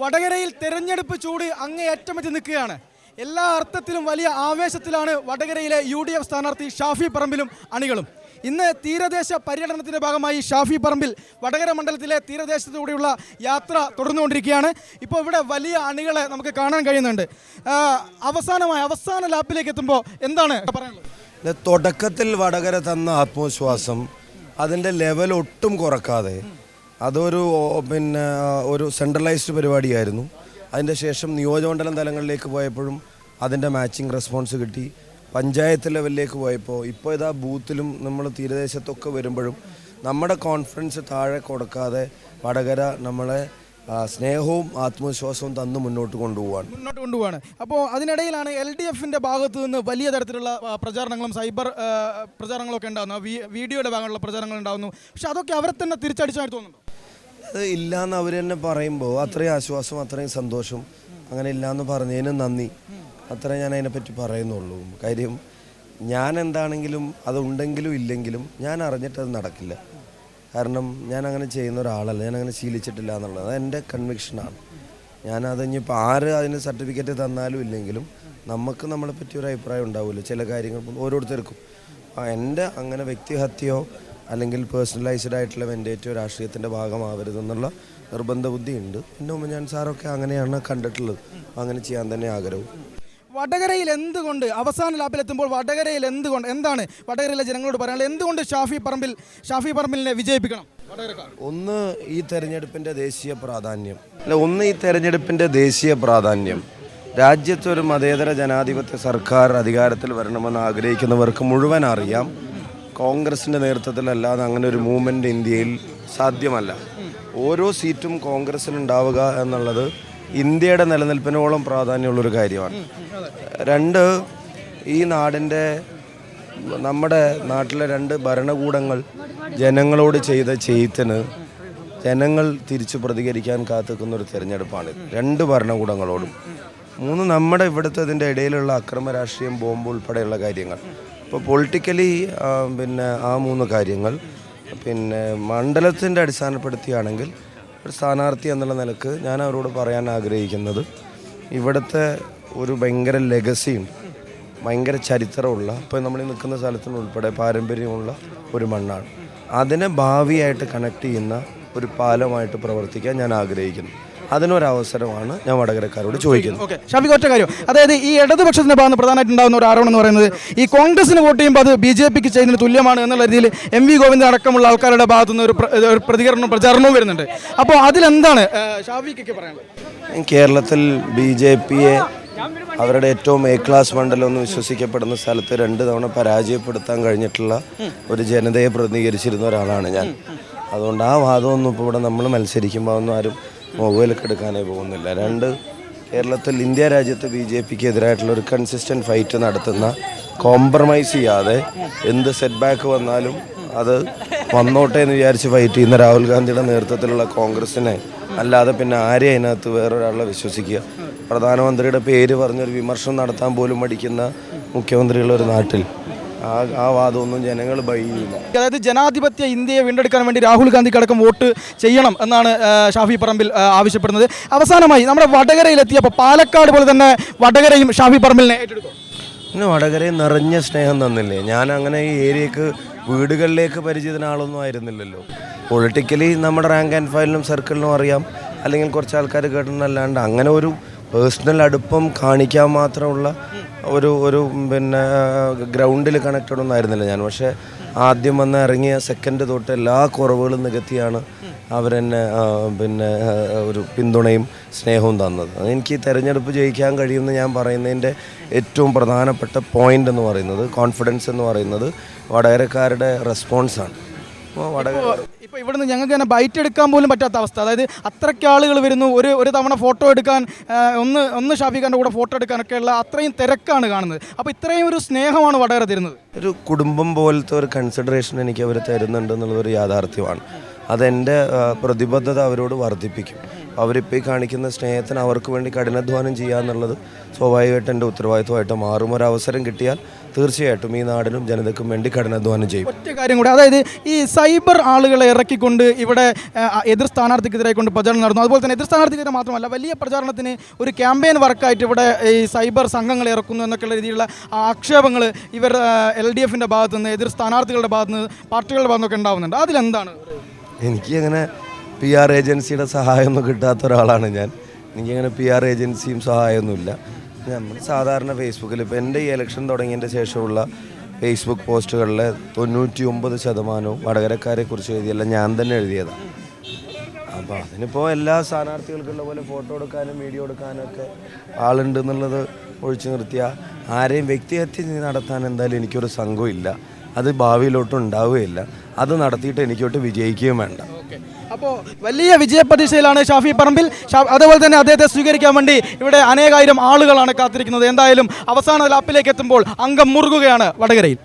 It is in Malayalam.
വടകരയിൽ തെരഞ്ഞെടുപ്പ് ചൂട് അങ്ങേയറ്റമറ്റി നിൽക്കുകയാണ്. എല്ലാ അർത്ഥത്തിലും വലിയ ആവേശത്തിലാണ് വടകരയിലെ യു ഡി എഫ് സ്ഥാനാർത്ഥി ഷാഫി പറമ്പിലും അണികളും. ഇന്ന് തീരദേശ പര്യടനത്തിന്റെ ഭാഗമായി ഷാഫി പറമ്പിൽ വടകര മണ്ഡലത്തിലെ തീരദേശത്തൂടെയുള്ള യാത്ര തുടർന്നുകൊണ്ടിരിക്കുകയാണ്. ഇപ്പോൾ ഇവിടെ വലിയ അണികളെ നമുക്ക് കാണാൻ കഴിയുന്നുണ്ട്. അവസാനമായി അവസാന ലാപ്പിലേക്ക് എത്തുമ്പോൾ എന്താണ് പറയാനുള്ളത്? തുടക്കത്തിൽ വടകര തന്ന ആത്മവിശ്വാസം അതിന്റെ ലെവൽ ഒട്ടും കുറക്കാതെ അതൊരു പിന്നെ ഒരു സെൻട്രലൈസ്ഡ് പരിപാടിയായിരുന്നു. അതിന്റെ ശേഷം നിയോജകമണ്ഡലം തലങ്ങളിലേക്ക് പോയപ്പോഴും അതിന്റെ മാച്ചിങ് റെസ്പോൺസ് കിട്ടി. പഞ്ചായത്ത് ലെവലിലേക്ക് പോയപ്പോൾ ഇപ്പോൾ ഇതാ ബൂത്തിലും നമ്മൾ തീരദേശത്തൊക്കെ വരുമ്പോഴും നമ്മുടെ കോൺഫിഡൻസ് താഴെ കൊടുക്കാതെ വടകര നമ്മളെ സ്നേഹവും ആത്മവിശ്വാസവും തന്ന് മുന്നോട്ട് കൊണ്ടുപോവാണ്. മുന്നോട്ട് കൊണ്ടുപോവാണ്. അപ്പോൾ അതിനിടയിലാണ് എൽ ഡി എഫിന്റെ ഭാഗത്ത് നിന്ന് വലിയ തരത്തിലുള്ള പ്രചാരണങ്ങളും സൈബർ പ്രചാരണങ്ങളൊക്കെ ഉണ്ടാകുന്നു വീഡിയോയുടെ ഭാഗമുള്ള പ്രചാരണങ്ങൾ ഉണ്ടാകുന്നു പക്ഷെ അതൊക്കെ അവരെ തന്നെ തിരിച്ചടിച്ചായിട്ട് തോന്നുന്നുണ്ടോ? അത് ഇല്ലാന്ന് അവർ തന്നെ പറയുമ്പോൾ അത്രയും ആശ്വാസം അത്രയും സന്തോഷം അങ്ങനെ ഇല്ലാന്ന് പറഞ്ഞതിന് നന്ദി. അത്ര ഞാൻ അതിനെപ്പറ്റി പറയുന്നുള്ളൂ. കാര്യം ഞാൻ എന്താണെങ്കിലും അതുണ്ടെങ്കിലും ഇല്ലെങ്കിലും ഞാൻ അറിഞ്ഞിട്ട് അത് നടക്കില്ല. കാരണം ഞാൻ അങ്ങനെ ചെയ്യുന്ന ഒരാളല്ല. ഞാൻ അങ്ങനെ ശീലിച്ചിട്ടില്ല എന്നുള്ളത് അത് എന്റെ കൺവിക്ഷനാണ് ഞാൻ ഞാനത് ഇനിയിപ്പോൾ ആര് അതിന് സർട്ടിഫിക്കറ്റ് തന്നാലും ഇല്ലെങ്കിലും നമുക്ക് നമ്മളെ പറ്റി ഒരു അഭിപ്രായം ഉണ്ടാവില്ല ചില കാര്യങ്ങൾ ഓരോരുത്തർക്കും. എന്റെ അങ്ങനെ വ്യക്തിഹത്യയോ അല്ലെങ്കിൽ പേഴ്സണലൈസ്ഡ് ആയിട്ടുള്ള വെൻഡേറ്റോ രാഷ്ട്രീയത്തിന്റെ ഭാഗമാവരുതെന്നുള്ള നിർബന്ധ ബുദ്ധിയുണ്ട്. പിന്നെ ഉമ്മൻചാൻ സാറൊക്കെ അങ്ങനെയാണ് കണ്ടിട്ടുള്ളത്. അങ്ങനെ ചെയ്യാൻ തന്നെ ആഗ്രഹവും വടകരയിൽ എന്തുകൊണ്ട് അവസാന ലാപ്പിലെത്തുമ്പോൾ വടകരയിൽ എന്തുകൊണ്ട് എന്താണ് വടകരയിലെ ജനങ്ങളോട് പറയാനുള്ളത്? എന്തുകൊണ്ട് ഷാഫി പറമ്പിൽ ഷാഫി പറമ്പിലിനെ വിജയിപ്പിക്കണം? ഒന്ന് ഈ തെരഞ്ഞെടുപ്പിന്റെ ദേശീയ പ്രാധാന്യം. അല്ല ഒന്ന് ഈ തെരഞ്ഞെടുപ്പിന്റെ ദേശീയ പ്രാധാന്യം. രാജ്യത്തൊരു മതേതര ജനാധിപത്യ സർക്കാർ അധികാരത്തിൽ വരണമെന്ന് ആഗ്രഹിക്കുന്നവർക്ക് മുഴുവൻ അറിയാം. കോൺഗ്രസിന്റെ നേതൃത്വത്തിലല്ലാതെ അങ്ങനെ ഒരു മൂവ്മെന്റ് ഇന്ത്യയിൽ സാധ്യമല്ല. ഓരോ സീറ്റും കോൺഗ്രസ്സിനുണ്ടാവുക എന്നുള്ളത് ഇന്ത്യയുടെ നിലനിൽപ്പിനോളം പ്രാധാന്യമുള്ളൊരു കാര്യമാണ്. രണ്ട് ഈ നാടിന്റെ നമ്മുടെ നാട്ടിലെ രണ്ട് ഭരണകൂടങ്ങൾ ജനങ്ങളോട് ചെയ്ത ചെയ്ത്തിന് ജനങ്ങൾ തിരിച്ചു പ്രതികരിക്കാൻ കാത്തുക്കുന്ന ഒരു തിരഞ്ഞെടുപ്പാണ് രണ്ട് ഭരണകൂടങ്ങളോടും. മൂന്ന് നമ്മുടെ ഇവിടുത്തെ ഇതിന്റെ ഇടയിലുള്ള അക്രമ രാഷ്ട്രീയം ബോംബ് ഉൾപ്പെടെയുള്ള കാര്യങ്ങൾ. ഇപ്പോൾ പൊളിറ്റിക്കലി പിന്നെ ആ മൂന്ന് കാര്യങ്ങൾ പിന്നെ മണ്ഡലത്തിന്റെ അടിസ്ഥാനപ്പെടുത്തിയാണെങ്കിൽ ഒരു സ്ഥാനാർത്ഥി എന്നുള്ള നിലയ്ക്ക് ഞാൻ അവരോട് പറയാൻ ആഗ്രഹിക്കുന്നത് ഇവിടുത്തെ ഒരു ഭയങ്കര ലെഗസിയുണ്ട് ഭയങ്കര ചരിത്രമുള്ള ഇപ്പോൾ നമ്മൾ ഈ നിൽക്കുന്ന സ്ഥലത്തിന് ഉൾപ്പെടെ പാരമ്പര്യമുള്ള ഒരു മണ്ണാണ്. അതിനെ ഭാവിയായിട്ട് കണക്ട് ചെയ്യുന്ന ഒരു പാലമായിട്ട് പ്രവർത്തിക്കാൻ ഞാൻ ആഗ്രഹിക്കുന്നു. അതിനൊരവസരമാണ് ഞാൻ വടകരക്കാരോട് ചോദിക്കുന്നത്. ഓക്കെ ഷാഫിക്ക് ഒറ്റ കാര്യം. അതായത് ഈ ഇടതുപക്ഷത്തിന്റെ ഭാഗത്ത് പ്രധാനമായിട്ട് ഉണ്ടാകുന്ന ഒരു ആരോപണം എന്ന് പറയുന്നത് ഈ കോൺഗ്രസിന് വോട്ട് ചെയ്യുമ്പോൾ അത് ബി ജെ പിക്ക് ചെയ്യുന്നതിന് തുല്യമാണ് എന്നുള്ള രീതിയിൽ എം വി ഗോവിന്ദൻ അടക്കമുള്ള ആൾക്കാരുടെ ഭാഗത്തു നിന്ന് ഒരു പ്ര- ഒരു പ്രതികരണവും പ്രചാരണവും വരുന്നുണ്ട്. അപ്പോൾ അതിലെന്താണ് ഷാഫിക്കൊക്കെ പറയാനുള്ളത്? കേരളത്തിൽ ബി ജെ പിയെ അവരുടെ ഏറ്റവും എ ക്ലാസ് മണ്ഡലം എന്ന് വിശ്വസിക്കപ്പെടുന്ന സ്ഥലത്ത് രണ്ട് തവണ പരാജയപ്പെടുത്താൻ കഴിഞ്ഞിട്ടുള്ള ഒരു ജനതയെ പ്രതിനിധീകരിച്ചിരുന്ന ഒരാളാണ് ഞാൻ. അതുകൊണ്ട് ആ വാദമൊന്നും ഇപ്പോൾ ഇവിടെ നമ്മൾ മത്സരിക്കുമ്പോൾ ഒന്നും ആരും മൊബൈലൊക്കെ എടുക്കാനേ പോകുന്നില്ല. രണ്ട് കേരളത്തിൽ ഇന്ത്യ രാജ്യത്ത് ബി ജെ പിക്ക് എതിരായിട്ടുള്ള ഒരു കൺസിസ്റ്റന്റ് ഫൈറ്റ് നടത്തുന്ന കോംപ്രമൈസ് ചെയ്യാതെ എന്ത് സെറ്റ് ബാക്ക് വന്നാലും അത് വന്നോട്ടെ എന്ന് വിചാരിച്ച് ഫൈറ്റ് ചെയ്യുന്ന രാഹുൽ ഗാന്ധിയുടെ നേതൃത്വത്തിലുള്ള കോൺഗ്രസിനെ അല്ലാതെ പിന്നെ ആരെ അതിനകത്ത് വേറൊരാളെ വിശ്വസിക്കുക. പ്രധാനമന്ത്രിയുടെ പേര് പറഞ്ഞൊരു വിമർശനം നടത്താൻ പോലും മടിക്കുന്ന മുഖ്യമന്ത്രിയുള്ള ഒരു നാട്ടിൽ. ആ ആ വാദമൊന്നും ജനങ്ങൾ ബൈ ചെയ്യില്ല അതായത് ജനാധിപത്യ ഇന്ത്യയെ വീണ്ടെടുക്കാൻ വേണ്ടി രാഹുൽ ഗാന്ധിക്ക് അടക്കം വോട്ട് ചെയ്യണം എന്നാണ് ഷാഫി പറമ്പിൽ ആവശ്യപ്പെടുന്നത്. അവസാനമായി നമ്മുടെ വടകരയിലെത്തിയപ്പോൾ പാലക്കാട് പോലെ തന്നെ വടകരയും ഷാഫി പറമ്പിലിനെ ഏറ്റെടുക്കും പിന്നെ വടകരയിൽ നിറഞ്ഞ സ്നേഹം തന്നില്ലേ? ഞാൻ അങ്ങനെ ഈ ഏരിയക്ക് വീടുകളിലേക്ക് പരിചിതന ആളൊന്നും ആയിരുന്നില്ലല്ലോ. പൊളിറ്റിക്കലി നമ്മുടെ റാങ്ക് ആൻഡ് ഫയലിനും സർക്കിളിനും അറിയാം. അല്ലെങ്കിൽ കുറച്ച് ആൾക്കാർ കേട്ടിട്ടുണ്ടല്ലാണ്ട് അങ്ങനെ ഒരു പേഴ്സണൽ അടുപ്പം കാണിക്കാൻ മാത്രമുള്ള ഒരു ഒരു പിന്നെ ഗ്രൗണ്ടിൽ കണക്റ്റഡ് ഒന്നും ആയിരുന്നില്ല ഞാൻ. പക്ഷേ ആദ്യം വന്ന് ഇറങ്ങിയ സെക്കൻഡ് തൊട്ട് എല്ലാ കുറവുകളും നികത്തിയാണ് അവരെന്നെ പിന്നെ ഒരു പിന്തുണയും സ്നേഹവും തന്നത്. തിരഞ്ഞെടുപ്പ് തെരഞ്ഞെടുപ്പ് ജയിക്കാൻ കഴിയുമെന്ന് ഞാൻ പറയുന്നതിന്റെ ഏറ്റവും പ്രധാനപ്പെട്ട പോയിന്റ് എന്ന് പറയുന്നത് കോൺഫിഡൻസ് എന്ന് പറയുന്നത് വടകരക്കാരുടെ റെസ്പോൺസാണ് അപ്പോൾ വടകര ഇപ്പൊ ഇവിടുന്ന് ഞങ്ങൾക്ക് തന്നെ ബൈറ്റ് എടുക്കാൻ പോലും പറ്റാത്ത അവസ്ഥ. അതായത് അത്രയ്ക്ക് ആളുകൾ വരുന്നു. ഒരു ഒരു തവണ ഫോട്ടോ എടുക്കാൻ ഒന്ന് ഒന്ന് ഷാഫിഖാന്റെ കൂടെ ഫോട്ടോ എടുക്കാനൊക്കെയുള്ള അത്രയും തിരക്കാണ് കാണുന്നത്. അപ്പോൾ ഇത്രയും ഒരു സ്നേഹമാണ് വടകര തരുന്നത്. ഒരു കുടുംബം പോലത്തെ ഒരു കൺസിഡറേഷൻ എനിക്ക് അവർ തരുന്നുണ്ട് എന്നുള്ളതൊരു യാഥാർത്ഥ്യമാണ്. അതെന്റെ പ്രതിബദ്ധത അവരോട് വർദ്ധിപ്പിക്കും. അവരിപ്പോൾ ഈ കാണിക്കുന്ന സ്നേഹത്തിന് അവർക്ക് വേണ്ടി കഠിനാധ്വാനം ചെയ്യുക എന്നുള്ളത് സ്വാഭാവികമായിട്ട് എന്റെ ഉത്തരവാദിത്വമായിട്ട് മാറും. ഒരു അവസരം കിട്ടിയാൽ തീർച്ചയായിട്ടും ഈ നാടിനും ജനതയ്ക്കും വേണ്ടി കഠിനാധ്വാനം ചെയ്യും. ഒറ്റ കാര്യം കൂടി അതായത് ഈ സൈബർ ആളുകളെ ഇറക്കിക്കൊണ്ട് ഇവിടെ എതിർ സ്ഥാനാർത്ഥിക്കെതിരെ കൊണ്ട് പ്രചാരണം നടന്നു. അതുപോലെ തന്നെ എതിർ സ്ഥാനാർത്ഥിക്കെതിരെ മാത്രമല്ല വലിയ പ്രചാരണത്തിന് ഒരു ക്യാമ്പയിൻ വർക്കായിട്ട് ഇവിടെ ഈ സൈബർ സംഘങ്ങൾ ഇറക്കുന്നു എന്നൊക്കെയുള്ള രീതിയിലുള്ള ആക്ഷേപങ്ങൾ ഇവർ എൽ ഡി എഫിന്റെ ഭാഗത്തുനിന്ന് എതിർ സ്ഥാനാർത്ഥികളുടെ ഭാഗത്തുനിന്ന് പാർട്ടികളുടെ ഭാഗത്തുനിന്നൊക്കെ ഉണ്ടാവുന്നുണ്ട്. അതിലെന്താണ്? എനിക്ക് അങ്ങനെ പി ആർ ഏജൻസിയുടെ സഹായമൊന്നും കിട്ടാത്ത ഒരാളാണ് ഞാൻ. എനിക്കങ്ങനെ പി ആർ ഏജൻസിയും സഹായമൊന്നുമില്ല. നമ്മൾ സാധാരണ ഫേസ്ബുക്കിൽ ഇപ്പോൾ എന്റെ ഈ ഇലക്ഷൻ തുടങ്ങിയതിന്റെ ശേഷമുള്ള ഫേസ്ബുക്ക് പോസ്റ്റുകളിലെ തൊണ്ണൂറ്റി ഒമ്പത് ശതമാനവും വടകരക്കാരെ കുറിച്ച് എഴുതിയെല്ലാം ഞാൻ തന്നെ എഴുതിയതാണ് അപ്പോൾ അതിനിപ്പോൾ എല്ലാ സ്ഥാനാർത്ഥികൾക്കുള്ള പോലെ ഫോട്ടോ എടുക്കാനും വീഡിയോ എടുക്കാനും ഒക്കെ ആളുണ്ട് എന്നുള്ളത് ഒഴിച്ചു നിർത്തിയാൽ ആരെയും വ്യക്തിഹത്യ നടത്താൻ എന്തായാലും എനിക്കൊരു സംഘമില്ല അത് ഭാവിയിലോട്ടും ഉണ്ടാവുകയില്ല. അത് നടത്തിയിട്ട് എനിക്കോട്ട് വിജയിക്കുകയും വേണ്ട. അപ്പോൾ വലിയ വിജയപ്രതീക്ഷയിലാണ് ഷാഫി പറമ്പിൽ. അതുപോലെ തന്നെ അദ്ദേഹത്തെ സ്വീകരിക്കാൻ വേണ്ടി ഇവിടെ അനേകായിരം ആളുകളാണ് കാത്തിരിക്കുന്നത്. എന്തായാലും അവസാന ലാപ്പിലേക്ക് എത്തുമ്പോൾ അംഗം മുറുകുകയാണ് വടകരയിൽ.